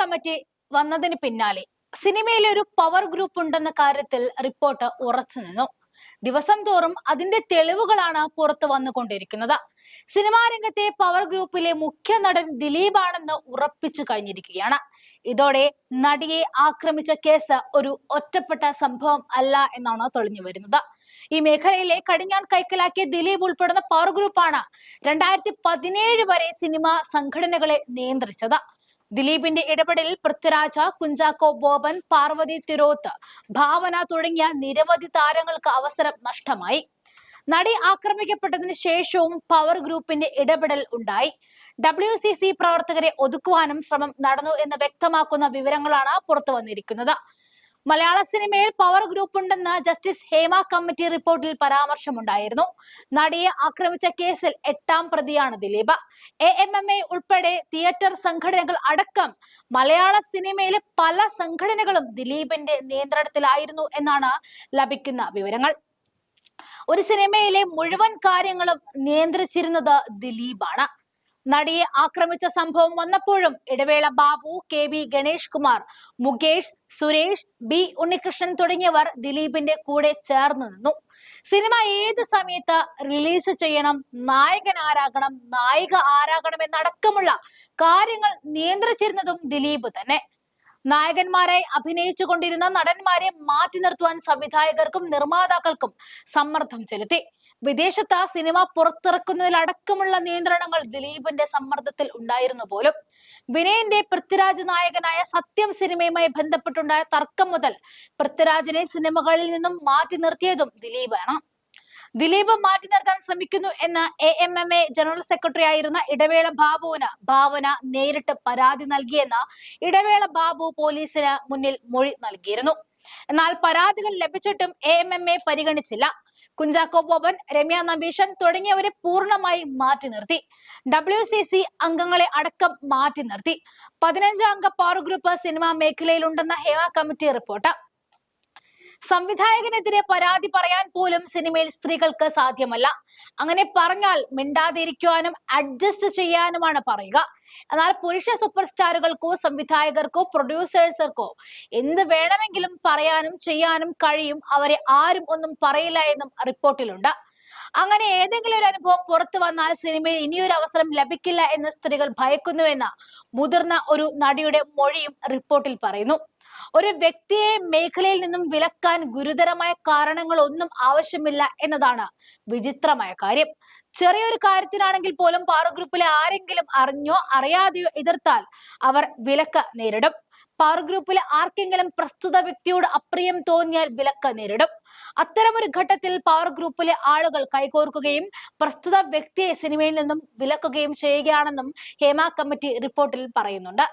Committee വന്നതിന് പിന്നാലെ സിനിമയിലെ ഒരു പവർ ഗ്രൂപ്പ് ഉണ്ടെന്ന കാര്യത്തിൽ റിപ്പോർട്ട് ഉറച്ചു നിന്നു. ദിവസം തോറും അതിന്റെ തെളിവുകളാണ് പുറത്തു വന്നുകൊണ്ടിരിക്കുന്നത്. സിനിമാ രംഗത്തെ പവർ ഗ്രൂപ്പിലെ മുഖ്യ നടൻ ദിലീപാണെന്ന് ഉറപ്പിച്ചു കഴിഞ്ഞിരിക്കുകയാണ്. ഇതോടെ നടിയെ ആക്രമിച്ച കേസ് ഒരു ഒറ്റപ്പെട്ട സംഭവം അല്ല എന്നാണ് തെളിഞ്ഞു വരുന്നത്. ഈ മേഖലയിലെ കടിഞ്ഞാൻ കൈക്കലാക്കിയ ദിലീപ് ഉൾപ്പെടുന്ന പവർ ഗ്രൂപ്പാണ് രണ്ടായിരത്തി പതിനേഴ് വരെ സിനിമാ സംഘടനകളെ നിയന്ത്രിച്ചത്. ദിലീപിന്റെ ഇടപെടലിൽ പൃഥ്വിരാജ കുഞ്ചാക്കോ ബോബൻ പാർവതി തിരോത്ത് ഭാവന തുടങ്ങിയ നിരവധി താരങ്ങൾക്ക് അവസരം നഷ്ടമായി. നടി ആക്രമിക്കപ്പെട്ടതിന് ശേഷവും പവർ ഗ്രൂപ്പിന്റെ ഇടപെടൽ ഉണ്ടായി. ഡബ്ല്യു സി സി പ്രവർത്തകരെ ഒതുക്കുവാനും ശ്രമം നടന്നു എന്ന് വ്യക്തമാക്കുന്ന വിവരങ്ങളാണ് പുറത്തു വന്നിരിക്കുന്നത് മലയാള സിനിമയിൽ പവർ ഗ്രൂപ്പ് ഉണ്ടെന്ന് ജസ്റ്റിസ് ഹേമ കമ്മിറ്റി റിപ്പോർട്ടിൽ പരാമർശമുണ്ടായിരുന്നു. നടിയെ ആക്രമിച്ച കേസിൽ എട്ടാം പ്രതിയാണ് Dileep. A M M A ഉൾപ്പെടെ തിയേറ്റർ സംഘടനകൾ അടക്കം മലയാള സിനിമയിലെ പല സംഘടനകളും ദിലീപിന്റെ നിയന്ത്രണത്തിലായിരുന്നു എന്നാണ് ലഭിക്കുന്ന വിവരങ്ങൾ. ഒരു സിനിമയിലെ മുഴുവൻ കാര്യങ്ങളും നിയന്ത്രിച്ചിരുന്നത് ദിലീപാണ്. നടിയെ ആക്രമിച്ച സംഭവം വന്നപ്പോഴും Idavela Babu K V Ganesh Kumar Mukesh Suresh B Unnikrishnan തുടങ്ങിയവർ ദിലീപിന്റെ കൂടെ ചേർന്ന് നിന്നു. സിനിമ ഏത് സമയത്ത് റിലീസ് ചെയ്യണം നായകൻ ആരാകണം നായിക ആരാകണം എന്നടക്കമുള്ള കാര്യങ്ങൾ നിയന്ത്രിച്ചിരുന്നതും ദിലീപ് തന്നെ. നായകന്മാരായി അഭിനയിച്ചു കൊണ്ടിരുന്ന നടന്മാരെ മാറ്റി നിർത്തുവാൻ സംവിധായകർക്കും നിർമ്മാതാക്കൾക്കും സമ്മർദ്ദം ചെലുത്തി. വിദേശത്ത് സിനിമ പുറത്തിറക്കുന്നതിലടക്കമുള്ള നിയന്ത്രണങ്ങൾ ദിലീപിന്റെ സമ്മർദ്ദത്തിൽ ഉണ്ടായിരുന്നു പോലും. വിനയന്റെ പൃഥ്വിരാജ് നായകനായ സത്യം സിനിമയുമായി ബന്ധപ്പെട്ടുണ്ടായ തർക്കം മുതൽ പൃഥ്വിരാജിനെ സിനിമകളിൽ നിന്നും മാറ്റി നിർത്തിയതും ദിലീപാണ്. ദിലീപ് മാറ്റി നിർത്താൻ ശ്രമിക്കുന്നു എന്ന് A M M A general secretary ആയിരുന്ന ഇടവേള ബാബുവിന് ഭാവന നേരിട്ട് പരാതി നൽകിയെന്ന് ഇടവേള ബാബു പോലീസിന് മുന്നിൽ മൊഴി നൽകിയിരുന്നു. എന്നാൽ പരാതികൾ ലഭിച്ചിട്ടും എ എം എം എ പരിഗണിച്ചില്ല. കുഞ്ചാക്കോ ബോബൻ രമ്യ നമ്പീശൻ തുടങ്ങിയവരെ പൂർണമായി മാറ്റി നിർത്തി. ഡബ്ല്യു സി സി അംഗങ്ങളെ അടക്കം മാറ്റി നിർത്തി. പതിനഞ്ച് അംഗ പവർ ഗ്രൂപ്പ് സിനിമാ മേഖലയിലുണ്ടെന്ന ഹേമ കമ്മിറ്റി റിപ്പോർട്ട്. സംവിധായകനെതിരെ പരാതി പറയാൻ പോലും സിനിമയിൽ സ്ത്രീകൾക്ക് സാധ്യമല്ല. അങ്ങനെ പറഞ്ഞാൽ മിണ്ടാതിരിക്കുവാനും അഡ്ജസ്റ്റ് ചെയ്യാനുമാണ് പറയുക. എന്നാൽ പുരുഷ സൂപ്പർ സ്റ്റാറുകൾക്കോ സംവിധായകർക്കോ പ്രൊഡ്യൂസേഴ്സർക്കോ എന്ത് വേണമെങ്കിലും പറയാനും ചെയ്യാനും കഴിയും. അവരെ ആരും ഒന്നും പറയില്ല എന്നും റിപ്പോർട്ടിലുണ്ട്. അങ്ങനെ ഏതെങ്കിലും ഒരു അനുഭവം പുറത്തു വന്നാൽ സിനിമയിൽ ഇനിയൊരു അവസരം ലഭിക്കില്ല എന്ന് സ്ത്രീകൾ ഭയക്കുന്നുവെന്ന മുതിർന്ന ഒരു നടിയുടെ മൊഴിയും റിപ്പോർട്ടിൽ പറയുന്നു. ഒരു വ്യക്തിയെ മേഖലയിൽ നിന്നും വിലക്കാൻ ഗുരുതരമായ കാരണങ്ങൾ ഒന്നും ആവശ്യമില്ല എന്നതാണ് വിചിത്രമായ കാര്യം. ചെറിയൊരു കാര്യത്തിനാണെങ്കിൽ പോലും പാറു ഗ്രൂപ്പിലെ ആരെങ്കിലും അറിഞ്ഞോ അറിയാതെയോ എതിർത്താൽ അവർ വിലക്ക് നേരിടും. പവർ ഗ്രൂപ്പിലെ ആർക്കെങ്കിലും പ്രസ്തുത വ്യക്തിയോട് അപ്രിയം തോന്നിയാൽ വിലക്ക് നേരിടും. അത്തരമൊരു ഘട്ടത്തിൽ പവർ ഗ്രൂപ്പിലെ ആളുകൾ കൈകോർക്കുകയും പ്രസ്തുത വ്യക്തിയെ സിനിമയിൽ നിന്നും വിലക്കുകയും ചെയ്യുകയാണെന്നും ഹേമ കമ്മിറ്റി റിപ്പോർട്ടിൽ പറയുന്നുണ്ട്.